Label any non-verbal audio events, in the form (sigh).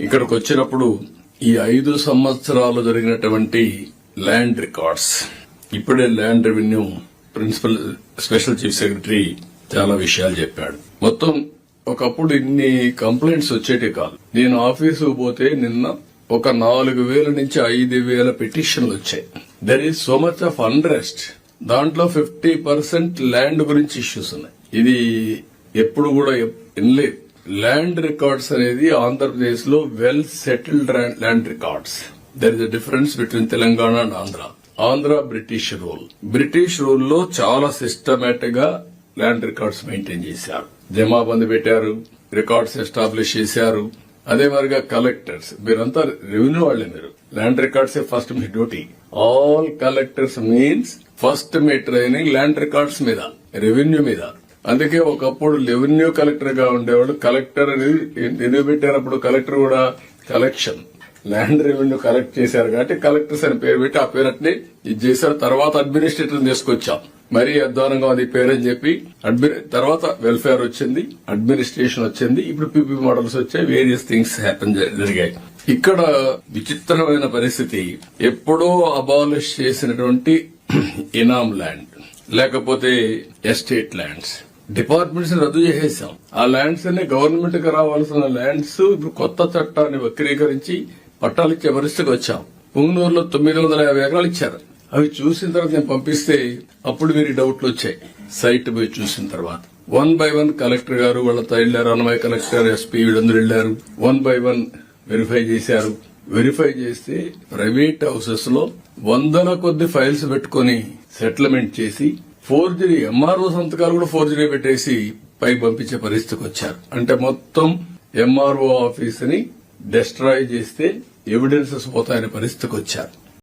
ఇక్కడికి వచ్చినప్పుడు ఈ ఐదు సంవత్సరాలు జరిగినటువంటి ల్యాండ్ రికార్డ్స్. ఇప్పుడే land revenue principal special chief secretary చాలా విషయాలు చెప్పాడు. మొత్తం ఒకప్పుడు ఇన్ని కంప్లైంట్స్ వచ్చేటి కాదు. నేను ఆఫీసుకు పోతే నిన్న ఒక నాలుగు వేల నుంచి ఐదు వేల పిటిషన్లు వచ్చాయి. There is so much of unrest దాంట్లో ఫిఫ్టీ పర్సెంట్ ల్యాండ్ గురించి ఇష్యూస్ ఉన్నాయి. ఇది ఎప్పుడు కూడా ఎన్లేదు ల్యాండ్ రికార్డ్స్ అనేది ఆంధ్రప్రదేశ్లో well settled land records there is a difference between Telangana and Andhra Andhra British rule British రూల్లో చాలా సిస్టమేటిక్గా ల్యాండ్ రికార్డ్స్ మెయింటైన్ చేశారు. జమాబంద్ పెట్టారు రికార్డ్స్ ఎస్టాబ్లిష్ చేశారు. అదే మరిగా కలెక్టర్స్ మీరంతా రెవెన్యూ వాళ్ళే మీరు. ల్యాండ్ రికార్డ్స్ ఫస్ట్ మీ duty all collectors means first మీ ట్రైనింగ్ ల్యాండ్ రికార్డ్స్ మీద రెవెన్యూ మీద. అందుకే ఒకప్పుడు రెవెన్యూ కలెక్టర్గా ఉండేవాడు. కలెక్టర్ అనేది పెట్టారు. అప్పుడు కలెక్టర్ కూడా కలెక్షన్. ల్యాండ్ రెవెన్యూ కలెక్ట్ చేశారు కాబట్టి కలెక్టర్స్ అని పేరు పెట్టి ఆ పేరు అట్నే ఇది చేశారు. తర్వాత అడ్మినిస్ట్రేటర్ తీసుకొచ్చాం. మరీ అధ్వానంగా ఉంది పేరు అని చెప్పి. తర్వాత వెల్ఫేర్ వచ్చింది. అడ్మినిస్ట్రేషన్ వచ్చింది. ఇప్పుడు పీపీ మోడల్స్ వచ్చాయి. వేరియస్ థింగ్స్ హ్యాపెన్ జరిగాయి. ఇక్కడ విచిత్రమైన పరిస్థితి. ఎప్పుడో అబాలిష్ చేసినటువంటి (clears throat) ఇనామ్ ల్యాండ్. లేకపోతే ఎస్టేట్ ల్యాండ్స్. డిపార్ట్మెంట్స్ రద్దు చేసేసాం. ఆ ల్యాండ్స్ అన్ని గవర్నమెంట్కి రావాల్సిన ల్యాండ్స్ ఇప్పుడు కొత్త చట్టాన్ని వక్రీకరించి పట్టాలు ఇచ్చే పరిస్థితికి వచ్చాం. పుంగనూరులో తొమ్మిది వందల యాభై ఎకరాలు ఇచ్చారు. అవి చూసిన తర్వాత నేను పంపిస్తే అప్పుడు మీరు డౌట్లు వచ్చాయి. సైట్ పోయి చూసిన తర్వాత. వన్ బై వన్ కలెక్టర్ గారు వాళ్ళతో వెళ్ళారు అన్నమయ్య కలెక్టర్ ఎస్పీ వీళ్ళందరూ వెళ్ళారు వన్ బై వన్ వెరిఫై చేశారు. వెరిఫై చేస్తే ప్రైవేట్ హౌసెస్లో వందల కొద్ది ఫైల్స్ పెట్టుకుని సెటిల్మెంట్ చేసి ఫోర్జరీ ఎంఆర్ఓ సంతకాలు కూడా ఫోర్జరీ పెట్టేసి పై పంపించే పరిస్థితికి వచ్చారు. అంటే మొత్తం ఎంఆర్ఓ ఆఫీస్ని డెస్ట్రాయ్ చేస్తే ఎవిడెన్సెస్ పోతాయనే పరిస్థితికి వచ్చారు.